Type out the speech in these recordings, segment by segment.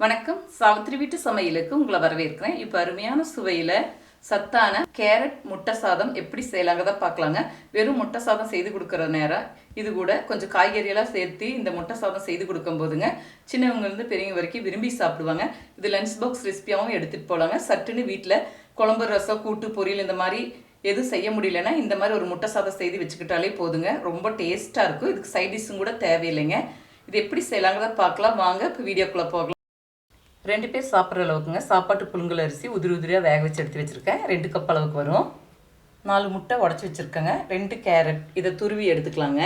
வணக்கம். சாவித்திரி வீட்டு சமையலுக்கு உங்களை வரவேற்கிறேன். இப்போ அருமையான சுவையில் சத்தான கேரட் முட்டை சாதம் எப்படி செய்யலாங்கிறத பார்க்கலாங்க. வெறும் முட்டை சாதம் செய்து கொடுக்குற நேரம். இது கூட கொஞ்சம் காய்கறியெல்லாம் சேர்த்து இந்த முட்டை சாதம் செய்து கொடுக்கும் போதுங்க சின்னவங்கலேருந்து பெரியவங்க வரைக்கும் விரும்பி சாப்பிடுவாங்க. இது லஞ்ச் பாக்ஸ் ரெசிபியாகவும் எடுத்துகிட்டு போகலாங்க சட்டுன்னு வீட்டில் குழம்பு ரசம் கூட்டு பொரியல் இந்த மாதிரி எதுவும் செய்ய முடியலன்னா இந்த மாதிரி ஒரு முட்டை சாதம் செய்து வச்சுக்கிட்டாலே போதுங்க. ரொம்ப டேஸ்ட்டாக இருக்கும். இதுக்கு சைட் டிஷ்ஷும் கூட தேவையில்லைங்க. இது எப்படி செய்யலாங்கிறத பார்க்கலாம். வாங்க இப்போ வீடியோக்குள்ளே போகலாம். ரெண்டு பேர் சாப்பிட்ற அளவுக்குங்க. சாப்பாட்டு புழுங்கல் அரிசி உதிரி உதிரியாக வேக வச்சு எடுத்து வச்சுருக்கேன். ரெண்டு கப் அளவுக்கு வரும். நாலு முட்டை உடச்சி வச்சுருக்கேங்க. ரெண்டு கேரட். இதை துருவி எடுத்துக்கலாங்க.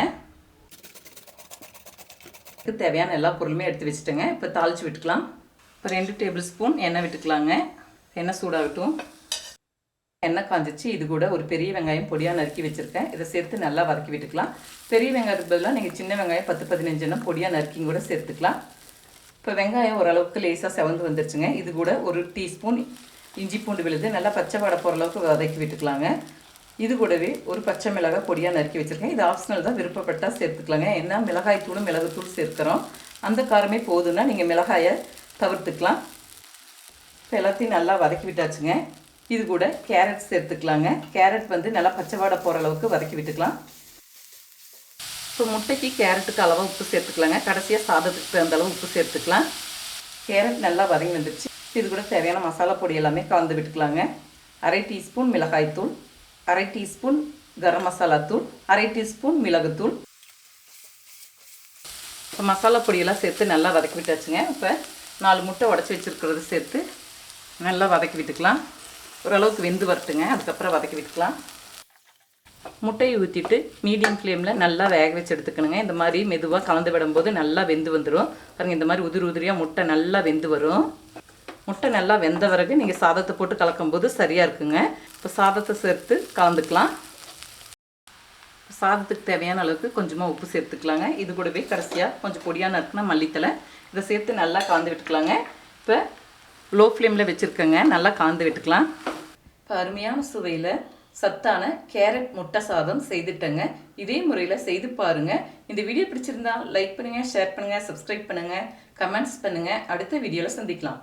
இதுக்கு தேவையான எல்லா பொருளுமே எடுத்து வச்சுட்டேங்க. இப்போ தாளித்து விட்டுக்கலாம். இப்போ ரெண்டு டேபிள் ஸ்பூன் எண்ணெய் விட்டுக்கலாங்க. எண்ணெய் சூடாகட்டும். எண்ணெய் காஞ்சிச்சு. இது கூட ஒரு பெரிய வெங்காயம் பொடியாக நறுக்கி வச்சுருக்கேன். இதை சேர்த்து நல்லா வதக்கி விட்டுக்கலாம். பெரிய வெங்காயத்துக்கு பதிலாக நீங்கள் சின்ன வெங்காயம் பத்து பதினஞ்சுன்னா பொடியாக நறுக்கி கூட சேர்த்துக்கலாம். இப்போ வெங்காயம் ஓரளவுக்கு லேசாக செவந்து வந்துருச்சுங்க. இது கூட ஒரு டீஸ்பூன் இஞ்சி பூண்டு விழுது நல்லா பச்சை வாடை போகிற அளவுக்கு வதக்கி விட்டுக்கலாங்க. இது கூடவே ஒரு பச்சை மிளகாய் பொடியாக நறுக்கி வச்சுருக்கேன். இது ஆப்ஷனல் தான் விருப்பப்பட்டால் சேர்த்துக்கலாங்க. ஏன்னா மிளகாய் தூளும் மிளகுத்தூள் சேர்க்குறோம். அந்த காரமே போதுன்னா நீங்கள் மிளகாயை தவிர்த்துக்கலாம். இப்போ எல்லாத்தையும் நல்லா வதக்கி விட்டாச்சுங்க. இது கூட கேரட் சேர்த்துக்கலாங்க. கேரட் வந்து நல்லா பச்சை வாடை போகிற அளவுக்கு வதக்கி விட்டுக்கலாம். இப்போ முட்டைக்கு கேரட்டுக்கு அளவாக உப்பு சேர்த்துக்கலாங்க. கடைசியாக சாதத்துக்கு தகுந்த அளவு உப்பு சேர்த்துக்கலாம். கேரட் நல்லா வதங்கி வந்துடுச்சு இது கூட தேவையான மசாலா பொடி எல்லாமே கலந்து விட்டுக்கலாங்க. அரை டீஸ்பூன் மிளகாய்த்தூள் அரை டீஸ்பூன் கரம் மசாலா தூள் அரை டீஸ்பூன் மிளகுத்தூள் இப்போ மசாலா பொடியெல்லாம் சேர்த்து நல்லா வதக்கி விட்டாச்சுங்க. இப்போ நாலு முட்டை உடச்சி வச்சுருக்கிறது சேர்த்து நல்லா வதக்கி விட்டுக்கலாம். ஓரளவுக்கு வெந்து வரட்டுங்க. அதுக்கப்புறம் வதக்கி விட்டுக்கலாம். முட்டையை ஊற்றிட்டு மீடியம் ஃப்ளேமில் நல்லா வேக வச்சு எடுத்துக்கணுங்க. இந்த மாதிரி மெதுவாக கலந்து விடும்போது நல்லா வெந்து வந்துடும் பாருங்கள் இந்த மாதிரி உதிரி உதிரியாக முட்டை நல்லா வெந்து வரும். முட்டை நல்லா வெந்த பிறகு நீங்கள் சாதத்தை போட்டு கலக்கும்போது சரியாக இருக்குங்க. இப்போ சாதத்தை சேர்த்து கலந்துக்கலாம். சாதத்துக்கு தேவையான அளவுக்கு கொஞ்சமாக உப்பு சேர்த்துக்கலாங்க. இது கூடவே கடைசியாக கொஞ்சம் பொடியாக நறுக்குனா மல்லித்தலை இதை சேர்த்து நல்லா கலந்து விட்டுக்கலாங்க. இப்போ லோ ஃப்ளேமில் வச்சுருக்கேங்க. நல்லா கலந்து விட்டுக்கலாம். இப்போ அருமையான சுவையில் சத்தான கேரட் முட்டை சாதம் செய்துட்டேங்க. இதே முறையில் செய்து பாருங்கள் இந்த வீடியோ பிடிச்சிருந்தா லைக் பண்ணுங்கள் ஷேர் பண்ணுங்கள் சப்ஸ்கிரைப் பண்ணுங்கள் கமெண்ட்ஸ் பண்ணுங்கள் அடுத்த வீடியோவில் சந்திக்கலாம்.